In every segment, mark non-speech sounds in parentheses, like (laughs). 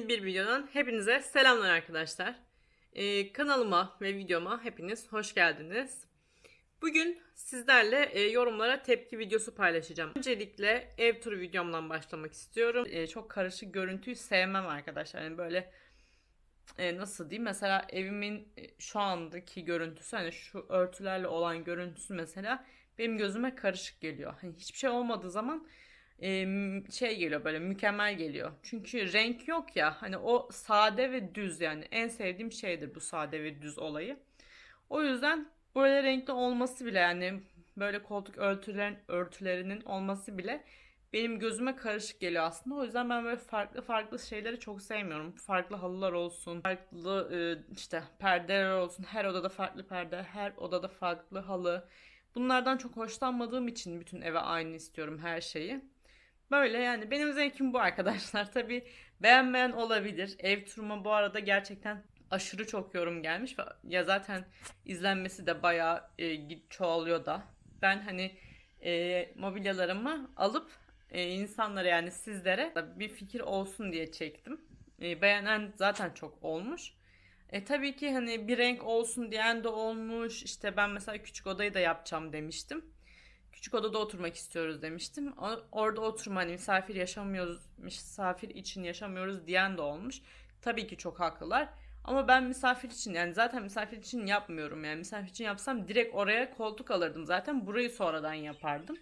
Yeni bir videodan hepinize selamlar arkadaşlar. Ee, kanalıma ve videoma hepiniz hoş geldiniz. Bugün sizlerle e, yorumlara tepki videosu paylaşacağım. Öncelikle ev turu videomdan başlamak istiyorum. E, çok karışık görüntüyü sevmem arkadaşlar. Yani böyle e, nasıl diyeyim mesela evimin e, şu andaki görüntüsü hani şu örtülerle olan görüntüsü mesela benim gözüme karışık geliyor. Hani hiçbir şey olmadığı zaman e, şey geliyor böyle mükemmel geliyor. Çünkü renk yok ya hani o sade ve düz yani en sevdiğim şeydir bu sade ve düz olayı. O yüzden böyle renkli olması bile yani böyle koltuk örtülerin örtülerinin olması bile benim gözüme karışık geliyor aslında. O yüzden ben böyle farklı farklı şeyleri çok sevmiyorum. Farklı halılar olsun, farklı e, işte perdeler olsun. Her odada farklı perde, her odada farklı halı. Bunlardan çok hoşlanmadığım için bütün eve aynı istiyorum her şeyi. Böyle yani benim zevkim bu arkadaşlar. (laughs) Tabii beğenmeyen olabilir. Ev turuma bu arada gerçekten aşırı çok yorum gelmiş ya zaten izlenmesi de bayağı e, çoğalıyor da. Ben hani e, mobilyalarımı alıp e, insanlara yani sizlere bir fikir olsun diye çektim. E, beğenen zaten çok olmuş. E tabii ki hani bir renk olsun diyen de olmuş. İşte ben mesela küçük odayı da yapacağım demiştim. Küçük odada oturmak istiyoruz demiştim. Orada oturma hani misafir yaşamıyoruz, misafir için yaşamıyoruz diyen de olmuş. Tabii ki çok haklılar. Ama ben misafir için yani zaten misafir için yapmıyorum yani misafir için yapsam direkt oraya koltuk alırdım zaten burayı sonradan yapardım.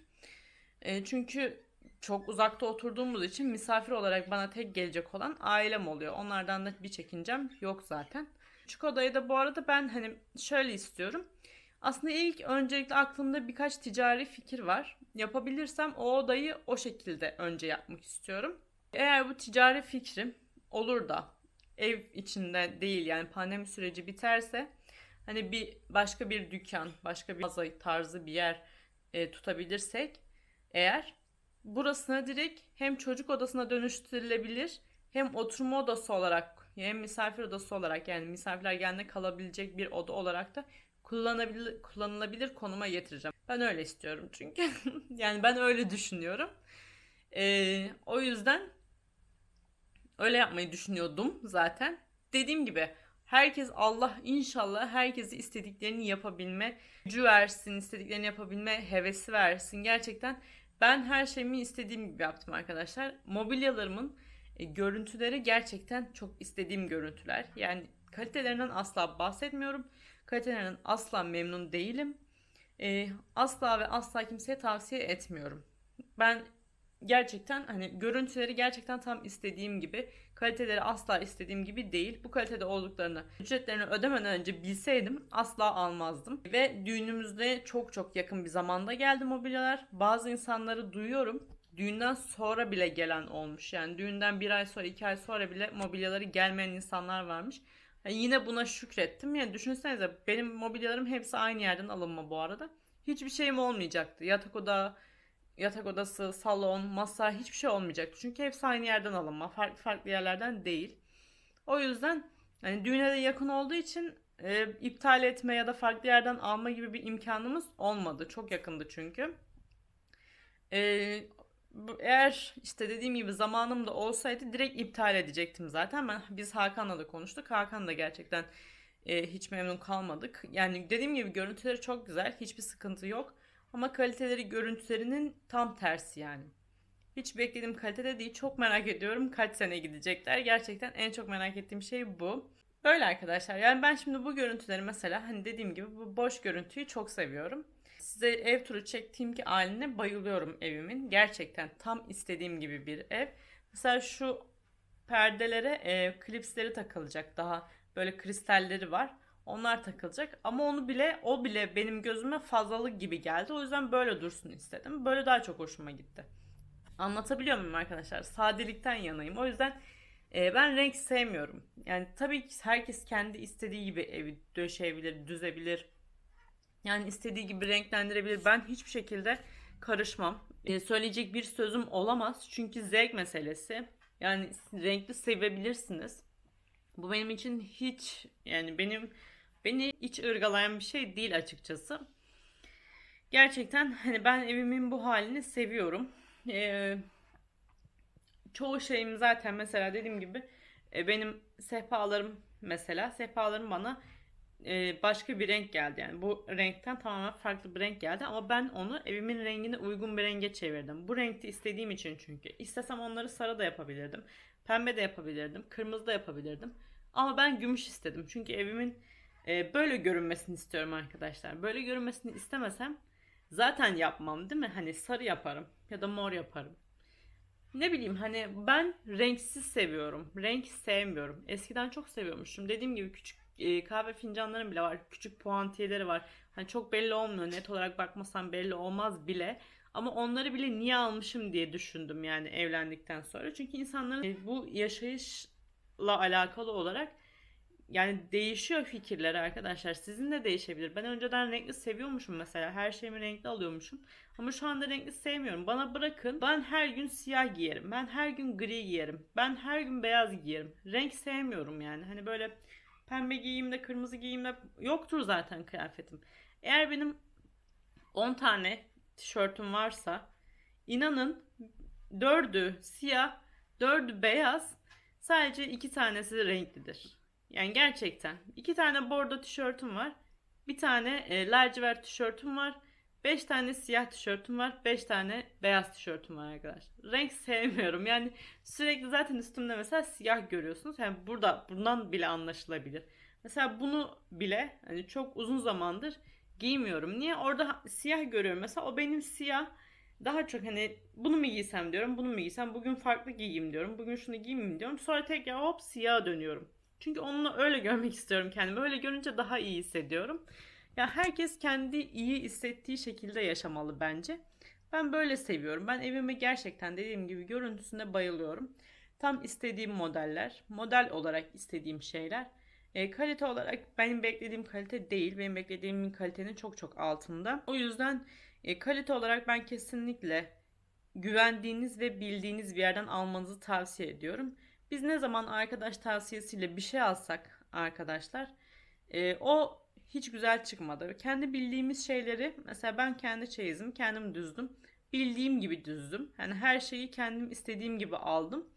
E, çünkü çok uzakta oturduğumuz için misafir olarak bana tek gelecek olan ailem oluyor. Onlardan da bir çekincem yok zaten. Küçük odayı da bu arada ben hani şöyle istiyorum. Aslında ilk öncelikle aklımda birkaç ticari fikir var. Yapabilirsem o odayı o şekilde önce yapmak istiyorum. Eğer bu ticari fikrim olur da ev içinde değil yani pandemi süreci biterse hani bir başka bir dükkan, başka bir mağaza tarzı bir yer e, tutabilirsek eğer burasına direkt hem çocuk odasına dönüştürülebilir hem oturma odası olarak hem misafir odası olarak yani misafirler geldiğinde kalabilecek bir oda olarak da kullanabilir, kullanılabilir konuma getireceğim. Ben öyle istiyorum çünkü. (laughs) yani ben öyle düşünüyorum. Ee, o yüzden öyle yapmayı düşünüyordum zaten. Dediğim gibi herkes Allah inşallah herkesi istediklerini yapabilme gücü versin, istediklerini yapabilme hevesi versin. Gerçekten ben her şeyimi istediğim gibi yaptım arkadaşlar. Mobilyalarımın e, görüntüleri gerçekten çok istediğim görüntüler. Yani kalitelerinden asla bahsetmiyorum. Kalitelerinden asla memnun değilim. E, asla ve asla kimseye tavsiye etmiyorum. Ben gerçekten hani görüntüleri gerçekten tam istediğim gibi, kaliteleri asla istediğim gibi değil. Bu kalitede olduklarını, ücretlerini ödemeden önce bilseydim asla almazdım. Ve düğünümüzde çok çok yakın bir zamanda geldi mobilyalar. Bazı insanları duyuyorum. Düğünden sonra bile gelen olmuş. Yani düğünden bir ay sonra, iki ay sonra bile mobilyaları gelmeyen insanlar varmış. Yani yine buna şükrettim. Yani düşünsenize benim mobilyalarım hepsi aynı yerden alınma bu arada. Hiçbir şeyim olmayacaktı. Yatak oda, yatak odası, salon, masa hiçbir şey olmayacaktı. Çünkü hepsi aynı yerden alınma. Farklı farklı yerlerden değil. O yüzden hani düğüne de yakın olduğu için e, iptal etme ya da farklı yerden alma gibi bir imkanımız olmadı. Çok yakındı çünkü. E, eğer işte dediğim gibi zamanım da olsaydı direkt iptal edecektim zaten. Ben biz Hakan'la da konuştuk. Hakan da gerçekten e, hiç memnun kalmadık. Yani dediğim gibi görüntüleri çok güzel. Hiçbir sıkıntı yok. Ama kaliteleri görüntülerinin tam tersi yani. Hiç beklediğim kalitede değil. Çok merak ediyorum kaç sene gidecekler. Gerçekten en çok merak ettiğim şey bu. Böyle arkadaşlar. Yani ben şimdi bu görüntüleri mesela hani dediğim gibi bu boş görüntüyü çok seviyorum. Size ev turu çektiğim ki haline bayılıyorum evimin. Gerçekten tam istediğim gibi bir ev. Mesela şu perdelere e, klipsleri takılacak. Daha böyle kristalleri var. Onlar takılacak ama onu bile o bile benim gözüme fazlalık gibi geldi. O yüzden böyle dursun istedim. Böyle daha çok hoşuma gitti. Anlatabiliyor muyum arkadaşlar? Sadelikten yanayım. O yüzden e, ben renk sevmiyorum. Yani tabii ki herkes kendi istediği gibi evi döşeyebilir, düzebilir. Yani istediği gibi renklendirebilir. Ben hiçbir şekilde karışmam. E, söyleyecek bir sözüm olamaz. Çünkü zevk meselesi. Yani renkli sevebilirsiniz. Bu benim için hiç yani benim beni hiç ırgalayan bir şey değil açıkçası. Gerçekten hani ben evimin bu halini seviyorum. Ee, çoğu şeyim zaten mesela dediğim gibi e, benim sehpalarım mesela sehpalarım bana e, başka bir renk geldi yani bu renkten tamamen farklı bir renk geldi ama ben onu evimin rengine uygun bir renge çevirdim. Bu renkte istediğim için çünkü istesem onları sarı da yapabilirdim, pembe de yapabilirdim, kırmızı da yapabilirdim ama ben gümüş istedim çünkü evimin e, böyle görünmesini istiyorum arkadaşlar. Böyle görünmesini istemesem zaten yapmam değil mi? Hani sarı yaparım ya da mor yaparım. Ne bileyim hani ben renksiz seviyorum. Renk sevmiyorum. Eskiden çok seviyormuşum. Dediğim gibi küçük e, kahve fincanlarım bile var. Küçük puantiyeleri var. Hani çok belli olmuyor. Net olarak bakmasam belli olmaz bile. Ama onları bile niye almışım diye düşündüm yani evlendikten sonra. Çünkü insanların e, bu yaşayışla alakalı olarak yani değişiyor fikirleri arkadaşlar. Sizin de değişebilir. Ben önceden renkli seviyormuşum mesela. Her şeyimi renkli alıyormuşum. Ama şu anda renkli sevmiyorum. Bana bırakın. Ben her gün siyah giyerim. Ben her gün gri giyerim. Ben her gün beyaz giyerim. Renk sevmiyorum yani. Hani böyle pembe giyeyim kırmızı giyeyim yoktur zaten kıyafetim. Eğer benim 10 tane tişörtüm varsa inanın 4'ü siyah, 4'ü beyaz, sadece 2 tanesi renklidir. Yani gerçekten. iki tane bordo tişörtüm var. Bir tane e, lacivert tişörtüm var. 5 tane siyah tişörtüm var. 5 tane beyaz tişörtüm var arkadaşlar. Renk sevmiyorum. Yani sürekli zaten üstümde mesela siyah görüyorsunuz. Yani burada bundan bile anlaşılabilir. Mesela bunu bile hani çok uzun zamandır giymiyorum. Niye? Orada siyah görüyorum. Mesela o benim siyah. Daha çok hani bunu mu giysem diyorum. Bunu mu giysem. Bugün farklı giyeyim diyorum. Bugün şunu giymeyeyim diyorum. Sonra tekrar hop siyah dönüyorum. Çünkü onunla öyle görmek (laughs) istiyorum kendimi. Öyle görünce daha iyi hissediyorum. Ya herkes kendi iyi hissettiği şekilde yaşamalı bence. Ben böyle seviyorum. Ben evimi gerçekten dediğim gibi görüntüsüne bayılıyorum. Tam istediğim modeller, model olarak istediğim şeyler. E, kalite olarak benim beklediğim kalite değil. Benim beklediğim kalitenin çok çok altında. O yüzden e, kalite olarak ben kesinlikle güvendiğiniz ve bildiğiniz bir yerden almanızı tavsiye ediyorum. Biz ne zaman arkadaş tavsiyesiyle bir şey alsak arkadaşlar e, o hiç güzel çıkmadı. Kendi bildiğimiz şeyleri mesela ben kendi çeyizimi kendim düzdüm. Bildiğim gibi düzdüm. Yani her şeyi kendim istediğim gibi aldım.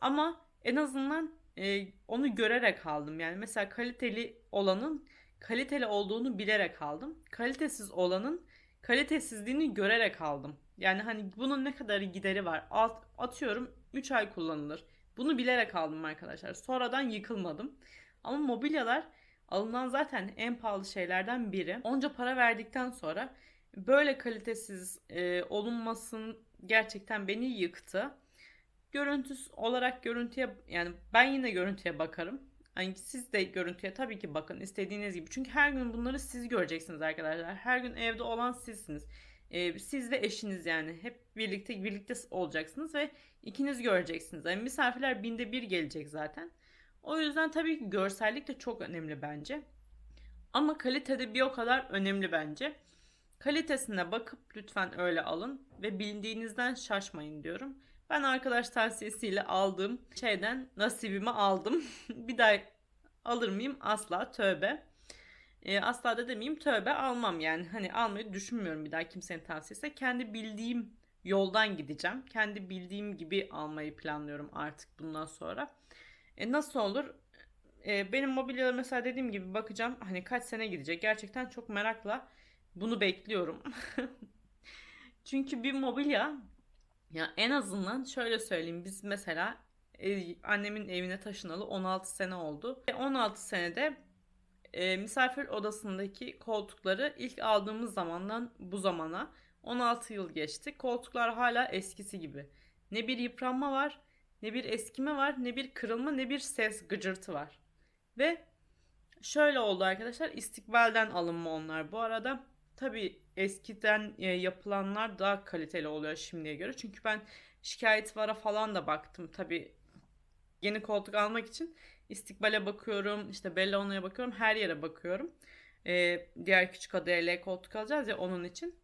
Ama en azından e, onu görerek aldım. Yani mesela kaliteli olanın kaliteli olduğunu bilerek aldım. Kalitesiz olanın kalitesizliğini görerek aldım. Yani hani bunun ne kadar gideri var. Alt, atıyorum 3 ay kullanılır. Bunu bilerek aldım arkadaşlar. Sonradan yıkılmadım. Ama mobilyalar alınan zaten en pahalı şeylerden biri. Onca para verdikten sonra böyle kalitesiz e, olunmasın gerçekten beni yıktı. Görüntüsü olarak görüntüye yani ben yine görüntüye bakarım. Yani siz de görüntüye tabii ki bakın istediğiniz gibi. Çünkü her gün bunları siz göreceksiniz arkadaşlar. Her gün evde olan sizsiniz. Ee, siz ve eşiniz yani hep birlikte birlikte olacaksınız ve ikiniz göreceksiniz. Yani misafirler binde bir gelecek zaten. O yüzden tabii ki görsellik de çok önemli bence. Ama kalitede bir o kadar önemli bence. Kalitesine bakıp lütfen öyle alın ve bildiğinizden şaşmayın diyorum. Ben arkadaş tavsiyesiyle aldığım şeyden nasibimi aldım. (laughs) bir daha alır mıyım? Asla tövbe. E, asla da demeyeyim tövbe almam yani. Hani almayı düşünmüyorum bir daha kimsenin tavsiyesi. Kendi bildiğim yoldan gideceğim. Kendi bildiğim gibi almayı planlıyorum artık bundan sonra. E, nasıl olur? E, benim mobilyalar mesela dediğim gibi bakacağım. Hani kaç sene gidecek. Gerçekten çok merakla bunu bekliyorum. (laughs) Çünkü bir mobilya ya en azından şöyle söyleyeyim. Biz mesela e, annemin evine taşınalı 16 sene oldu. Ve 16 senede e, misafir odasındaki koltukları ilk aldığımız zamandan bu zamana 16 yıl geçti. Koltuklar hala eskisi gibi. Ne bir yıpranma var, ne bir eskime var, ne bir kırılma, ne bir ses gıcırtı var. Ve şöyle oldu arkadaşlar. istikbalden alınma onlar. Bu arada tabi eskiden e, yapılanlar daha kaliteli oluyor şimdiye göre. Çünkü ben şikayet vara falan da baktım. Tabi yeni koltuk almak için istikbale bakıyorum. işte Bellona'ya bakıyorum. Her yere bakıyorum. Ee, diğer küçük adaya L koltuk alacağız ya onun için.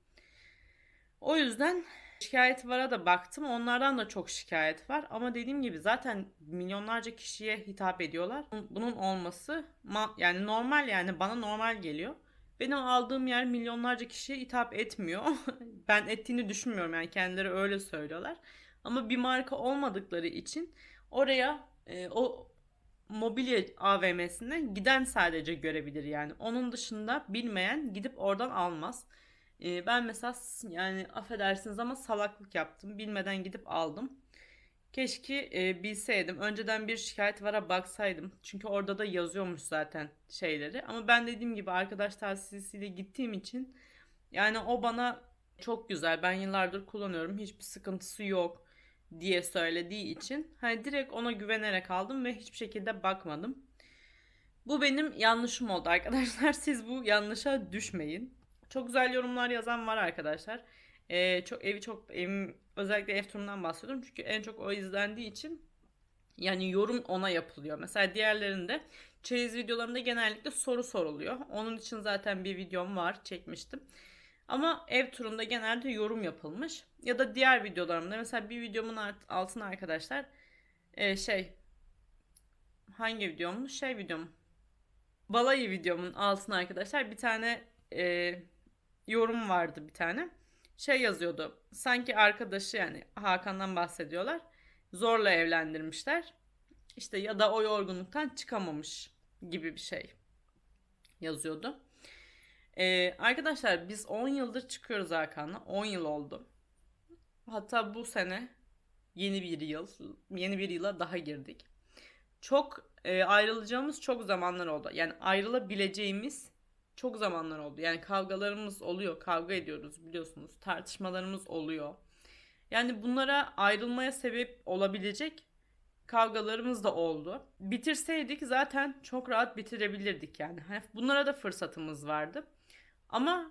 O yüzden şikayet vara da baktım. Onlardan da çok şikayet var. Ama dediğim gibi zaten milyonlarca kişiye hitap ediyorlar. Bunun olması yani normal yani bana normal geliyor. Benim aldığım yer milyonlarca kişiye hitap etmiyor. (laughs) ben ettiğini düşünmüyorum yani kendileri öyle söylüyorlar. Ama bir marka olmadıkları için oraya e, o mobilya AVM'sine giden sadece görebilir yani. Onun dışında bilmeyen gidip oradan almaz. E, ben mesela yani affedersiniz ama salaklık yaptım. Bilmeden gidip aldım. Keşke e, bilseydim. Önceden bir şikayet vara baksaydım. Çünkü orada da yazıyormuş zaten şeyleri. Ama ben dediğim gibi arkadaş tavsiyesiyle gittiğim için yani o bana çok güzel. Ben yıllardır kullanıyorum. Hiçbir sıkıntısı yok diye söylediği için hani direkt ona güvenerek aldım ve hiçbir şekilde bakmadım. Bu benim yanlışım oldu arkadaşlar. (laughs) Siz bu yanlışa düşmeyin. Çok güzel yorumlar yazan var arkadaşlar. Ee, çok evi çok evim özellikle ev turundan bahsediyorum çünkü en çok o izlendiği için yani yorum ona yapılıyor. Mesela diğerlerinde çeyiz videolarımda genellikle soru soruluyor. Onun için zaten bir videom var çekmiştim. Ama ev turunda genelde yorum yapılmış. Ya da diğer videolarımda mesela bir videomun altına arkadaşlar e, şey hangi videommuş? Şey videom. Balayı videomun altına arkadaşlar bir tane e, yorum vardı bir tane. Şey yazıyordu. Sanki arkadaşı yani Hakan'dan bahsediyorlar. Zorla evlendirmişler. İşte ya da o yorgunluktan çıkamamış gibi bir şey yazıyordu. Ee, arkadaşlar biz 10 yıldır çıkıyoruz Hakan'la. 10 yıl oldu. Hatta bu sene yeni bir yıl, yeni bir yıla daha girdik. Çok e, ayrılacağımız çok zamanlar oldu. Yani ayrılabileceğimiz çok zamanlar oldu. Yani kavgalarımız oluyor, kavga ediyoruz biliyorsunuz. Tartışmalarımız oluyor. Yani bunlara ayrılmaya sebep olabilecek kavgalarımız da oldu. Bitirseydik zaten çok rahat bitirebilirdik yani. Hani bunlara da fırsatımız vardı. Ama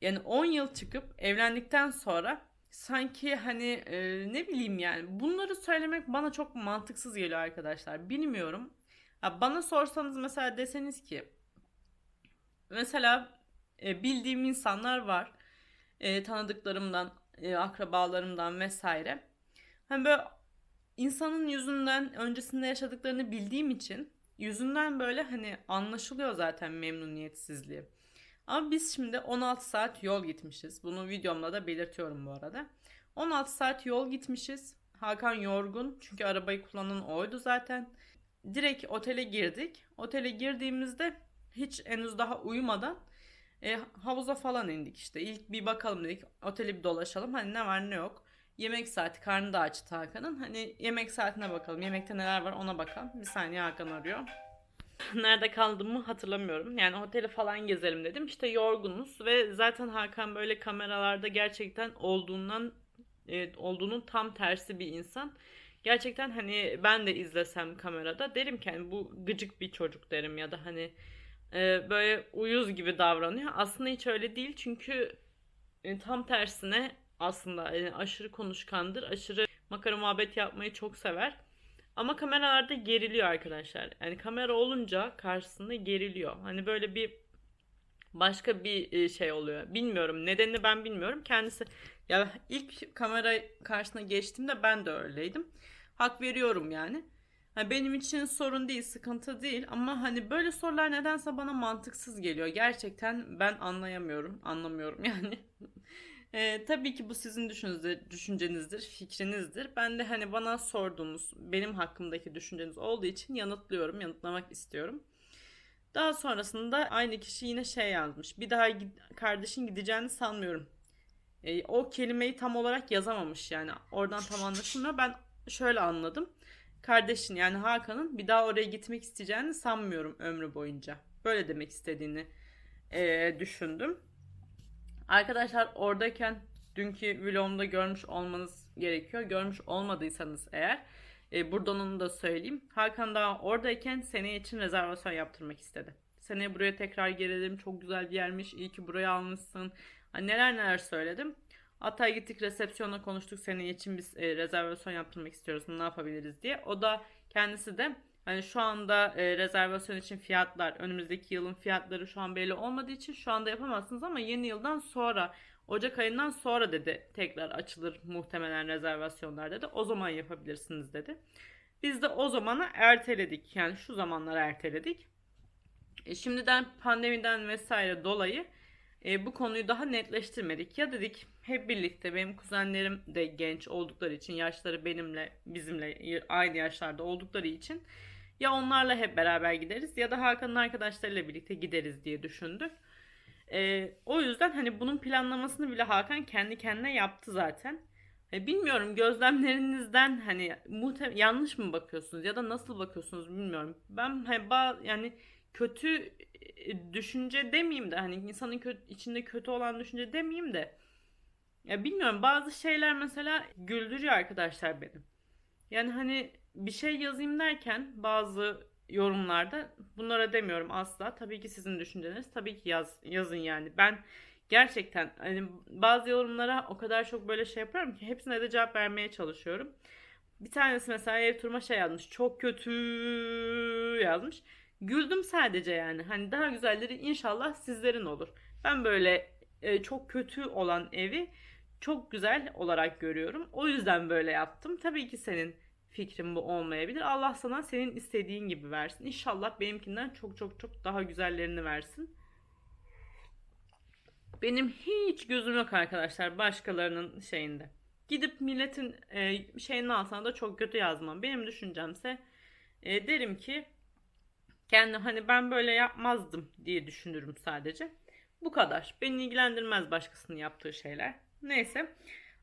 yani 10 yıl çıkıp evlendikten sonra sanki hani e, ne bileyim yani bunları söylemek bana çok mantıksız geliyor arkadaşlar. Bilmiyorum. Ya bana sorsanız mesela deseniz ki mesela e, bildiğim insanlar var. E, tanıdıklarımdan, e, akrabalarımdan vesaire. Hani böyle insanın yüzünden öncesinde yaşadıklarını bildiğim için yüzünden böyle hani anlaşılıyor zaten memnuniyetsizliği. Ama biz şimdi 16 saat yol gitmişiz. Bunu videomda da belirtiyorum bu arada. 16 saat yol gitmişiz. Hakan yorgun çünkü arabayı kullanan oydu zaten. Direkt otele girdik. Otele girdiğimizde hiç henüz daha uyumadan e, havuza falan indik işte. İlk bir bakalım dedik. Oteli bir dolaşalım. Hani ne var ne yok. Yemek saati karnı da açtı Hakan'ın. Hani yemek saatine bakalım. Yemekte neler var ona bakalım. Bir saniye Hakan arıyor. (laughs) Nerede kaldığımı hatırlamıyorum. Yani oteli falan gezelim dedim. İşte yorgunuz ve zaten Hakan böyle kameralarda gerçekten olduğundan e, olduğunun tam tersi bir insan. Gerçekten hani ben de izlesem kamerada derim ki hani bu gıcık bir çocuk derim ya da hani e, böyle uyuz gibi davranıyor. Aslında hiç öyle değil çünkü e, tam tersine aslında aşırı konuşkandır, aşırı makara muhabbet yapmayı çok sever. Ama kameralarda geriliyor arkadaşlar. Yani kamera olunca karşısında geriliyor. Hani böyle bir başka bir e, şey oluyor. Bilmiyorum. Nedenini ben bilmiyorum. Kendisi ya ilk kamera karşısına geçtiğimde ben de öyleydim. Hak veriyorum yani. Ha, benim için sorun değil, sıkıntı değil ama hani böyle sorular nedense bana mantıksız geliyor. Gerçekten ben anlayamıyorum, anlamıyorum (laughs) yani. Ee, tabii ki bu sizin düşünce- düşüncenizdir, fikrinizdir. Ben de hani bana sorduğunuz, benim hakkımdaki düşünceniz olduğu için yanıtlıyorum, yanıtlamak istiyorum. Daha sonrasında aynı kişi yine şey yazmış. Bir daha kardeşin gideceğini sanmıyorum. Ee, o kelimeyi tam olarak yazamamış yani. Oradan tam anlaşılmıyor. Ben şöyle anladım. Kardeşin yani Hakan'ın bir daha oraya gitmek isteyeceğini sanmıyorum ömrü boyunca. Böyle demek istediğini eee, düşündüm. Arkadaşlar oradayken dünkü vlogumda görmüş olmanız gerekiyor. Görmüş olmadıysanız eğer e, buradan onu da söyleyeyim. Hakan daha oradayken seneye için rezervasyon yaptırmak istedi. Seneye buraya tekrar gelelim. Çok güzel bir yermiş. İyi ki burayı almışsın. Hani neler neler söyledim. Hatta gittik resepsiyona konuştuk seneye için biz e, rezervasyon yaptırmak istiyoruz. Ne yapabiliriz diye. O da kendisi de hani şu anda e, rezervasyon için fiyatlar önümüzdeki yılın fiyatları şu an belli olmadığı için şu anda yapamazsınız ama yeni yıldan sonra Ocak ayından sonra dedi tekrar açılır muhtemelen rezervasyonlar dedi. O zaman yapabilirsiniz dedi. Biz de o zamana erteledik. Yani şu zamanlara erteledik. E, şimdiden pandemiden vesaire dolayı e, bu konuyu daha netleştirmedik. Ya dedik hep birlikte benim kuzenlerim de genç oldukları için yaşları benimle bizimle aynı yaşlarda oldukları için ya onlarla hep beraber gideriz ya da Hakan'ın arkadaşlarıyla birlikte gideriz diye düşündük. E, o yüzden hani bunun planlamasını bile Hakan kendi kendine yaptı zaten. E, bilmiyorum gözlemlerinizden hani muhte yanlış mı bakıyorsunuz ya da nasıl bakıyorsunuz bilmiyorum. Ben hani yani kötü e, düşünce demeyeyim de hani insanın kö- içinde kötü olan düşünce demeyeyim de ya bilmiyorum bazı şeyler mesela güldürüyor arkadaşlar benim. Yani hani bir şey yazayım derken bazı yorumlarda bunlara demiyorum asla. Tabii ki sizin düşünceleriniz tabii ki yaz, yazın yani. Ben gerçekten hani bazı yorumlara o kadar çok böyle şey yapıyorum ki hepsine de cevap vermeye çalışıyorum. Bir tanesi mesela ev turma şey yazmış. Çok kötü yazmış. Güldüm sadece yani. Hani daha güzelleri inşallah sizlerin olur. Ben böyle e, çok kötü olan evi çok güzel olarak görüyorum. O yüzden böyle yaptım. Tabii ki senin fikrin bu olmayabilir. Allah sana senin istediğin gibi versin. İnşallah benimkinden çok çok çok daha güzellerini versin. Benim hiç gözüm yok arkadaşlar başkalarının şeyinde. Gidip milletin e, şeyinin altına da çok kötü yazmam. Benim düşüncemse e, derim ki kendi hani ben böyle yapmazdım diye düşünürüm sadece. Bu kadar. Beni ilgilendirmez başkasının yaptığı şeyler. Neyse.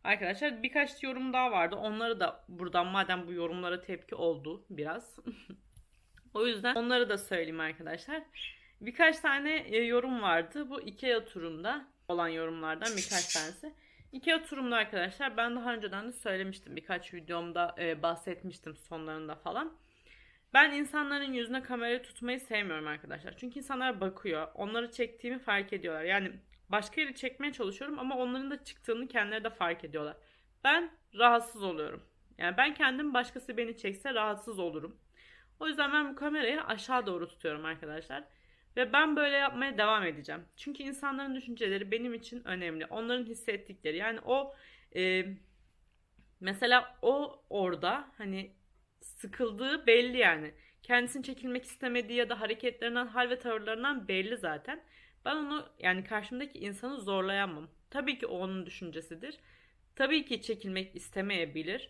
Arkadaşlar birkaç yorum daha vardı. Onları da buradan madem bu yorumlara tepki oldu biraz. (laughs) o yüzden onları da söyleyeyim arkadaşlar. Birkaç tane e, yorum vardı. Bu IKEA turunda olan yorumlardan birkaç tanesi. IKEA turumda arkadaşlar ben daha önceden de söylemiştim. Birkaç videomda e, bahsetmiştim sonlarında falan. Ben insanların yüzüne kamerayı tutmayı sevmiyorum arkadaşlar. Çünkü insanlar bakıyor. Onları çektiğimi fark ediyorlar. Yani başka yeri çekmeye çalışıyorum ama onların da çıktığını kendileri de fark ediyorlar. Ben rahatsız oluyorum. Yani ben kendim başkası beni çekse rahatsız olurum. O yüzden ben bu kamerayı aşağı doğru tutuyorum arkadaşlar. Ve ben böyle yapmaya devam edeceğim. Çünkü insanların düşünceleri benim için önemli. Onların hissettikleri. Yani o e, mesela o orada hani sıkıldığı belli yani. Kendisini çekilmek istemediği ya da hareketlerinden, hal ve tavırlarından belli zaten. Ben onu yani karşımdaki insanı zorlayamam. Tabii ki o onun düşüncesidir. Tabii ki çekilmek istemeyebilir.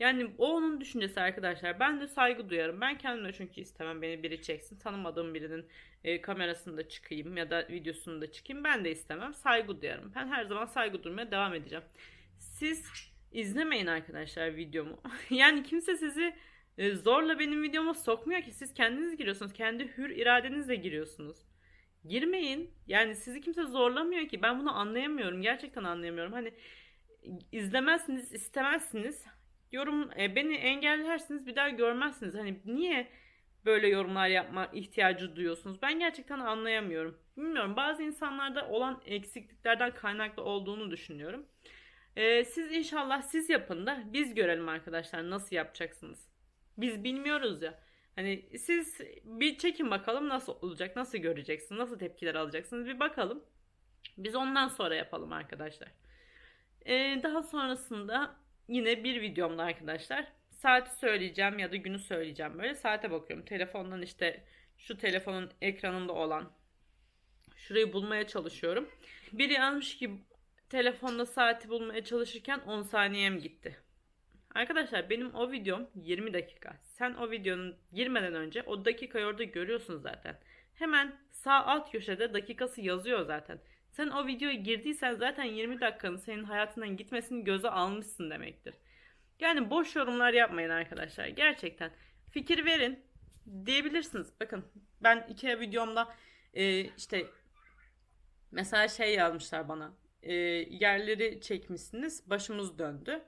Yani o onun düşüncesi arkadaşlar. Ben de saygı duyarım. Ben kendime çünkü istemem beni biri çeksin. Tanımadığım birinin e, kamerasında çıkayım ya da videosunda çıkayım. Ben de istemem. Saygı duyarım. Ben her zaman saygı duymaya devam edeceğim. Siz izlemeyin arkadaşlar videomu. (laughs) yani kimse sizi e, zorla benim videoma sokmuyor ki. Siz kendiniz giriyorsunuz. Kendi hür iradenizle giriyorsunuz. Girmeyin. Yani sizi kimse zorlamıyor ki. Ben bunu anlayamıyorum. Gerçekten anlayamıyorum. Hani izlemezsiniz, istemezsiniz. Yorum e, beni engellersiniz, bir daha görmezsiniz. Hani niye böyle yorumlar yapma ihtiyacı duyuyorsunuz? Ben gerçekten anlayamıyorum. Bilmiyorum. Bazı insanlarda olan eksikliklerden kaynaklı olduğunu düşünüyorum. Ee, siz inşallah siz yapın da biz görelim arkadaşlar nasıl yapacaksınız. Biz bilmiyoruz ya. Hani siz bir çekin bakalım nasıl olacak, nasıl göreceksiniz, nasıl tepkiler alacaksınız bir bakalım. Biz ondan sonra yapalım arkadaşlar. Ee, daha sonrasında yine bir videomda arkadaşlar saati söyleyeceğim ya da günü söyleyeceğim böyle saate bakıyorum. Telefondan işte şu telefonun ekranında olan şurayı bulmaya çalışıyorum. Biri yazmış ki telefonda saati bulmaya çalışırken 10 saniyem gitti. Arkadaşlar benim o videom 20 dakika. Sen o videonun girmeden önce o dakikayı orada görüyorsun zaten. Hemen sağ alt köşede dakikası yazıyor zaten. Sen o videoya girdiysen zaten 20 dakikanın senin hayatından gitmesini göze almışsın demektir. Yani boş yorumlar yapmayın arkadaşlar. Gerçekten fikir verin diyebilirsiniz. Bakın ben iki videomda e, işte mesela şey yazmışlar bana. E, yerleri çekmişsiniz başımız döndü.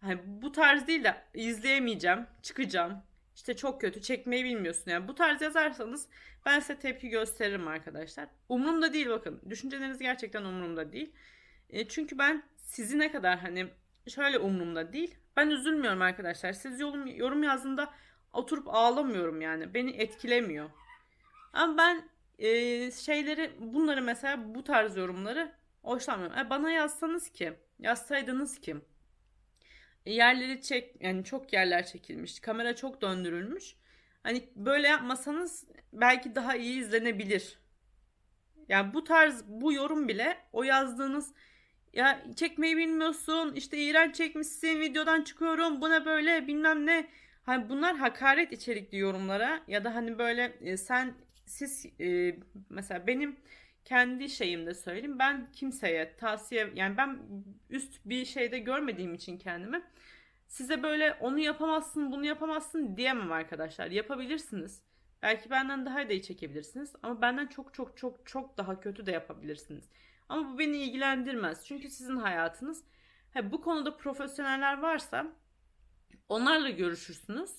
Hani bu tarz değil de izleyemeyeceğim, çıkacağım. İşte çok kötü çekmeyi bilmiyorsun. Yani bu tarz yazarsanız ben size tepki gösteririm arkadaşlar. Umurumda değil bakın. Düşünceleriniz gerçekten umurumda değil. E, çünkü ben sizi ne kadar hani şöyle umurumda değil. Ben üzülmüyorum arkadaşlar. Siz yorum, yorum yazdığında oturup ağlamıyorum yani. Beni etkilemiyor. Ama ben e, şeyleri bunları mesela bu tarz yorumları hoşlanmıyorum. E, bana yazsanız ki yazsaydınız ki yerleri çek yani çok yerler çekilmiş. Kamera çok döndürülmüş. Hani böyle yapmasanız belki daha iyi izlenebilir. Yani bu tarz bu yorum bile o yazdığınız ya çekmeyi bilmiyorsun işte iğrenç çekmişsin videodan çıkıyorum buna böyle bilmem ne. Hani bunlar hakaret içerikli yorumlara ya da hani böyle e, sen siz e, mesela benim kendi şeyimde söyleyeyim. Ben kimseye tavsiye yani ben üst bir şeyde görmediğim için kendimi size böyle onu yapamazsın bunu yapamazsın diyemem arkadaşlar. Yapabilirsiniz. Belki benden daha iyi çekebilirsiniz ama benden çok çok çok çok daha kötü de yapabilirsiniz. Ama bu beni ilgilendirmez. Çünkü sizin hayatınız ha, bu konuda profesyoneller varsa onlarla görüşürsünüz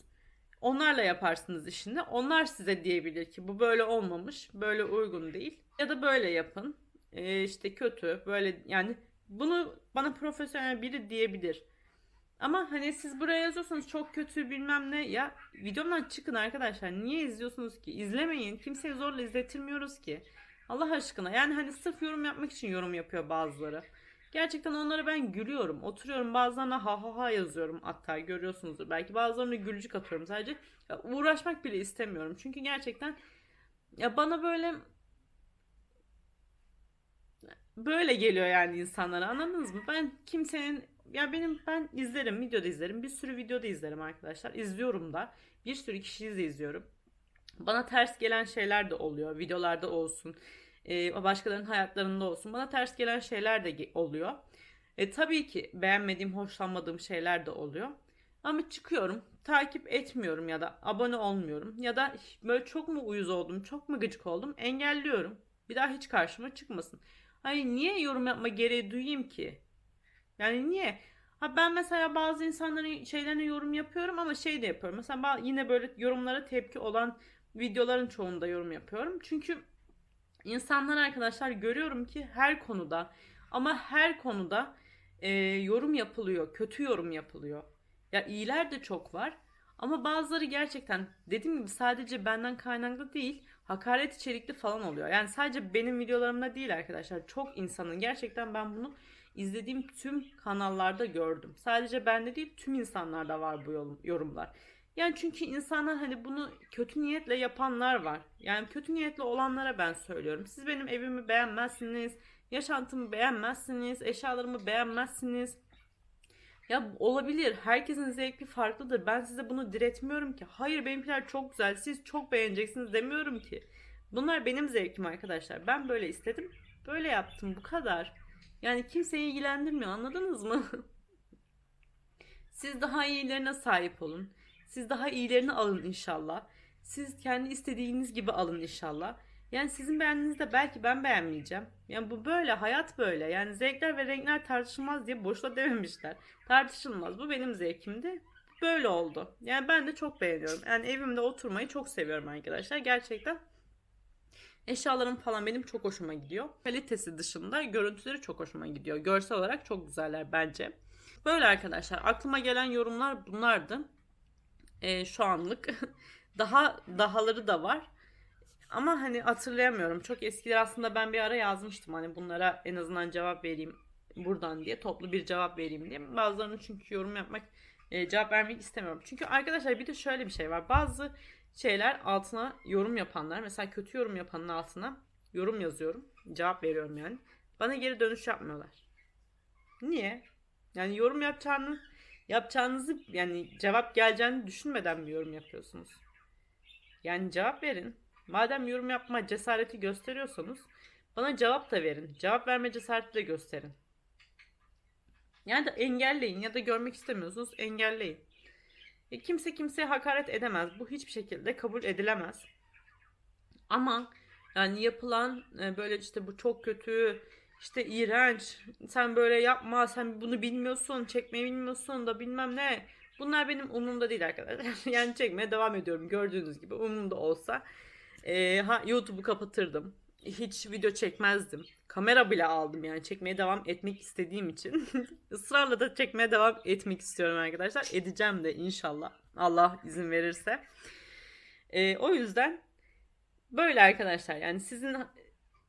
Onlarla yaparsınız işini. Onlar size diyebilir ki bu böyle olmamış, böyle uygun değil. Ya da böyle yapın. Ee, işte kötü, böyle yani bunu bana profesyonel biri diyebilir. Ama hani siz buraya yazıyorsanız çok kötü bilmem ne ya videomdan çıkın arkadaşlar. Niye izliyorsunuz ki? İzlemeyin. Kimseye zorla izletirmiyoruz ki. Allah aşkına yani hani sırf yorum yapmak için yorum yapıyor bazıları. Gerçekten onlara ben gülüyorum. Oturuyorum bazılarına ha ha ha yazıyorum hatta görüyorsunuzdur. Belki bazılarına gülücük atıyorum sadece. Ya uğraşmak bile istemiyorum. Çünkü gerçekten ya bana böyle böyle geliyor yani insanlara anladınız mı? Ben kimsenin ya benim ben izlerim videoda izlerim bir sürü videoda izlerim arkadaşlar izliyorum da bir sürü kişiyi de izliyorum bana ters gelen şeyler de oluyor videolarda olsun başkalarının hayatlarında olsun bana ters gelen şeyler de oluyor. E, tabii ki beğenmediğim, hoşlanmadığım şeyler de oluyor. Ama çıkıyorum, takip etmiyorum ya da abone olmuyorum ya da böyle çok mu uyuz oldum, çok mu gıcık oldum engelliyorum. Bir daha hiç karşıma çıkmasın. Hani niye yorum yapma gereği duyayım ki? Yani niye? Ha ben mesela bazı insanların şeylerine yorum yapıyorum ama şey de yapıyorum. Mesela yine böyle yorumlara tepki olan videoların çoğunda yorum yapıyorum. Çünkü İnsanlar arkadaşlar görüyorum ki her konuda ama her konuda e, yorum yapılıyor. Kötü yorum yapılıyor. Ya iyiler de çok var. Ama bazıları gerçekten dediğim gibi sadece benden kaynaklı değil hakaret içerikli falan oluyor. Yani sadece benim videolarımda değil arkadaşlar. Çok insanın gerçekten ben bunu izlediğim tüm kanallarda gördüm. Sadece bende değil tüm insanlarda var bu yorumlar. Yani çünkü insanlar hani bunu kötü niyetle yapanlar var. Yani kötü niyetli olanlara ben söylüyorum. Siz benim evimi beğenmezsiniz, yaşantımı beğenmezsiniz, eşyalarımı beğenmezsiniz. Ya olabilir. Herkesin zevki farklıdır. Ben size bunu diretmiyorum ki. Hayır benimkiler çok güzel. Siz çok beğeneceksiniz demiyorum ki. Bunlar benim zevkim arkadaşlar. Ben böyle istedim. Böyle yaptım. Bu kadar. Yani kimseyi ilgilendirmiyor. Anladınız mı? (laughs) Siz daha iyilerine sahip olun. Siz daha iyilerini alın inşallah. Siz kendi istediğiniz gibi alın inşallah. Yani sizin beğendiğinizi de belki ben beğenmeyeceğim. Yani bu böyle, hayat böyle. Yani zevkler ve renkler tartışılmaz diye boşuna dememişler. Tartışılmaz. Bu benim zevkimdi. Böyle oldu. Yani ben de çok beğeniyorum. Yani evimde oturmayı çok seviyorum arkadaşlar. Gerçekten eşyalarım falan benim çok hoşuma gidiyor. Kalitesi dışında görüntüleri çok hoşuma gidiyor. Görsel olarak çok güzeller bence. Böyle arkadaşlar. Aklıma gelen yorumlar bunlardı e, şu anlık. (laughs) Daha dahaları da var. Ama hani hatırlayamıyorum. Çok eskiler aslında ben bir ara yazmıştım. Hani bunlara en azından cevap vereyim buradan diye. Toplu bir cevap vereyim diye. Bazılarını çünkü yorum yapmak, e, cevap vermek istemiyorum. Çünkü arkadaşlar bir de şöyle bir şey var. Bazı şeyler altına yorum yapanlar. Mesela kötü yorum yapanın altına yorum yazıyorum. Cevap veriyorum yani. Bana geri dönüş yapmıyorlar. Niye? Yani yorum yapacağını yapacağınızı yani cevap geleceğini düşünmeden bir yorum yapıyorsunuz. Yani cevap verin. Madem yorum yapma cesareti gösteriyorsanız bana cevap da verin. Cevap verme cesareti de gösterin. Yani da engelleyin ya da görmek istemiyorsunuz engelleyin. E, kimse kimseye hakaret edemez. Bu hiçbir şekilde kabul edilemez. Ama yani yapılan e, böyle işte bu çok kötü işte iğrenç, sen böyle yapma, sen bunu bilmiyorsun, çekmeyi bilmiyorsun da bilmem ne. Bunlar benim umurumda değil arkadaşlar. (laughs) yani çekmeye devam ediyorum gördüğünüz gibi umurumda olsa. E, ha, YouTube'u kapatırdım. Hiç video çekmezdim. Kamera bile aldım yani çekmeye devam etmek istediğim için. (laughs) Israrla da çekmeye devam etmek istiyorum arkadaşlar. Edeceğim de inşallah. Allah izin verirse. E, o yüzden böyle arkadaşlar yani sizin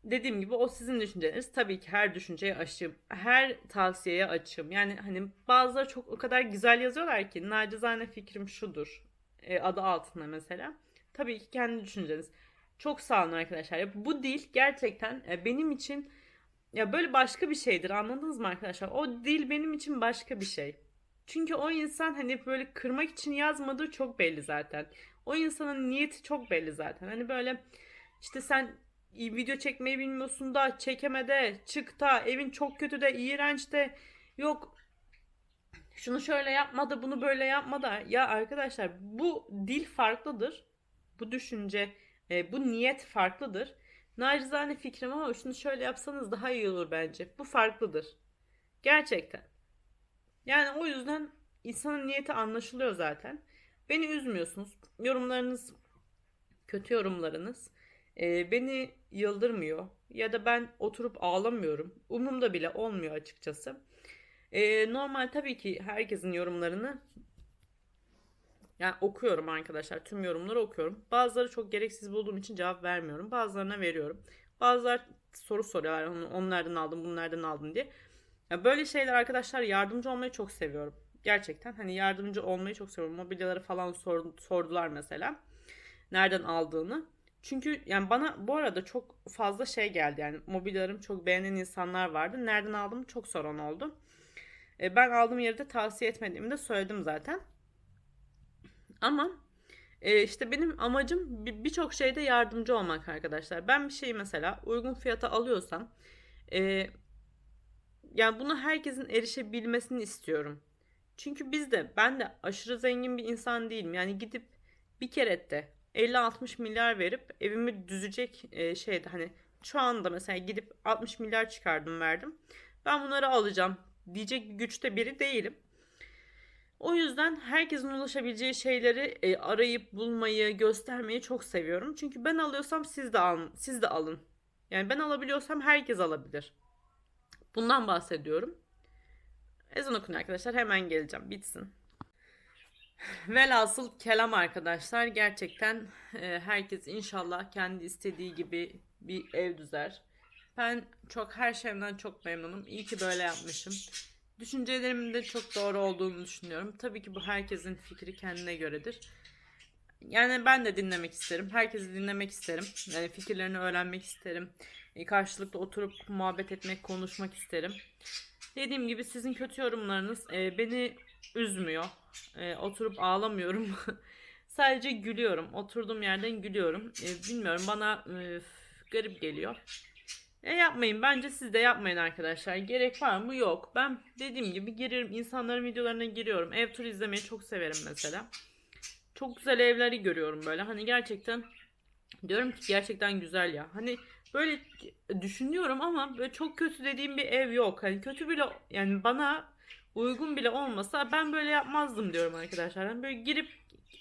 dediğim gibi o sizin düşünceleriniz. Tabii ki her düşünceye açım. Her tavsiyeye açım. Yani hani bazıları çok o kadar güzel yazıyorlar ki nacizane fikrim şudur. E, adı altında mesela. Tabii ki kendi düşünceniz. Çok sağ olun arkadaşlar. Ya bu dil gerçekten e, benim için ya böyle başka bir şeydir. Anladınız mı arkadaşlar? O dil benim için başka bir şey. Çünkü o insan hani böyle kırmak için yazmadığı çok belli zaten. O insanın niyeti çok belli zaten. Hani böyle işte sen video çekmeyi bilmiyorsun da çekeme de çık da evin çok kötü de iğrenç de yok şunu şöyle yapma da bunu böyle yapma da ya arkadaşlar bu dil farklıdır. Bu düşünce e, bu niyet farklıdır. Nacizane fikrim ama şunu şöyle yapsanız daha iyi olur bence. Bu farklıdır. Gerçekten. Yani o yüzden insanın niyeti anlaşılıyor zaten. Beni üzmüyorsunuz. Yorumlarınız, kötü yorumlarınız e, beni yıldırmıyor. Ya da ben oturup ağlamıyorum. Umurumda bile olmuyor açıkçası. E, normal tabii ki herkesin yorumlarını yani okuyorum arkadaşlar. Tüm yorumları okuyorum. Bazıları çok gereksiz bulduğum için cevap vermiyorum. Bazılarına veriyorum. Bazılar soru soruyorlar. Onlardan aldım, bunlardan aldım diye. Ya böyle şeyler arkadaşlar yardımcı olmayı çok seviyorum. Gerçekten hani yardımcı olmayı çok seviyorum. Mobilyaları falan sor, sordular mesela. Nereden aldığını. Çünkü yani bana bu arada çok fazla şey geldi. Yani mobilyalarım çok beğenen insanlar vardı. Nereden aldım çok sorun oldu. E, ben aldığım yeri de tavsiye etmediğimi de söyledim zaten. Ama e, işte benim amacım bir- birçok şeyde yardımcı olmak arkadaşlar. Ben bir şeyi mesela uygun fiyata alıyorsam e, yani bunu herkesin erişebilmesini istiyorum. Çünkü biz de ben de aşırı zengin bir insan değilim. Yani gidip bir kere de 50-60 milyar verip evimi düzecek e, şeyde hani şu anda mesela gidip 60 milyar çıkardım verdim. Ben bunları alacağım diyecek bir güçte biri değilim. O yüzden herkesin ulaşabileceği şeyleri e, arayıp bulmayı, göstermeyi çok seviyorum. Çünkü ben alıyorsam siz de alın, siz de alın. Yani ben alabiliyorsam herkes alabilir. Bundan bahsediyorum. Ezan okun arkadaşlar hemen geleceğim bitsin. Velhasıl kelam arkadaşlar gerçekten e, herkes inşallah kendi istediği gibi bir ev düzer. Ben çok her şeyimden çok memnunum. İyi ki böyle yapmışım. Düşüncelerimin de çok doğru olduğunu düşünüyorum. Tabii ki bu herkesin fikri kendine göredir. Yani ben de dinlemek isterim. Herkesi dinlemek isterim. Yani fikirlerini öğrenmek isterim. E, Karşılıklı oturup muhabbet etmek, konuşmak isterim. Dediğim gibi sizin kötü yorumlarınız e, beni üzmüyor. E, oturup ağlamıyorum. (laughs) Sadece gülüyorum. Oturduğum yerden gülüyorum. E, bilmiyorum bana e, garip geliyor. E yapmayın. Bence siz de yapmayın arkadaşlar. Gerek var mı? Yok. Ben dediğim gibi girerim. insanların videolarına giriyorum. Ev turu izlemeyi çok severim mesela. Çok güzel evleri görüyorum böyle. Hani gerçekten diyorum ki gerçekten güzel ya. Hani böyle düşünüyorum ama böyle çok kötü dediğim bir ev yok. Hani kötü bile yani bana uygun bile olmasa ben böyle yapmazdım diyorum arkadaşlar. Hani böyle girip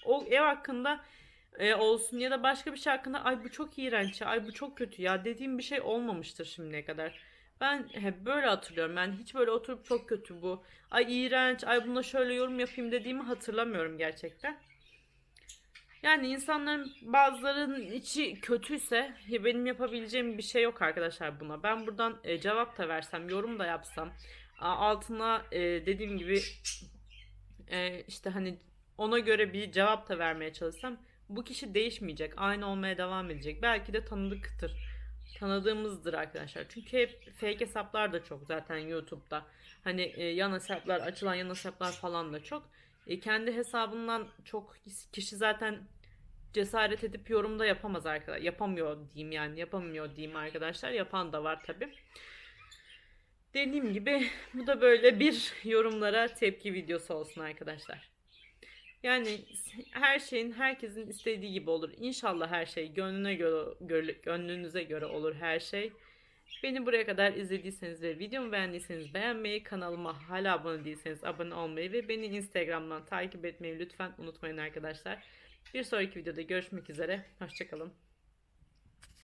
o ev hakkında e, olsun ya da başka bir şey hakkında ay bu çok iğrenç ya, ay bu çok kötü ya dediğim bir şey olmamıştır şimdiye kadar. Ben hep böyle hatırlıyorum. Yani hiç böyle oturup çok kötü bu. Ay iğrenç, ay buna şöyle yorum yapayım dediğimi hatırlamıyorum gerçekten. Yani insanların bazılarının içi kötüyse ya benim yapabileceğim bir şey yok arkadaşlar buna. Ben buradan e, cevap da versem, yorum da yapsam, altına e, dediğim gibi e, işte hani ona göre bir cevap da vermeye çalışsam bu kişi değişmeyecek. Aynı olmaya devam edecek. Belki de tanıdıktır. Tanıdığımızdır arkadaşlar. Çünkü hep fake hesaplar da çok zaten YouTube'da. Hani e, yan hesaplar, açılan yan hesaplar falan da çok. E, kendi hesabından çok kişi zaten cesaret edip yorumda yapamaz arkadaşlar. Yapamıyor diyeyim yani. Yapamıyor diyeyim arkadaşlar. Yapan da var tabi. Dediğim gibi bu da böyle bir yorumlara tepki videosu olsun arkadaşlar. Yani her şeyin herkesin istediği gibi olur. İnşallah her şey gönlüne göre, göre gönlünüze göre olur her şey. Beni buraya kadar izlediyseniz ve videomu beğendiyseniz beğenmeyi, kanalıma hala abone değilseniz abone olmayı ve beni Instagram'dan takip etmeyi lütfen unutmayın arkadaşlar. Bir sonraki videoda görüşmek üzere. Hoşçakalın.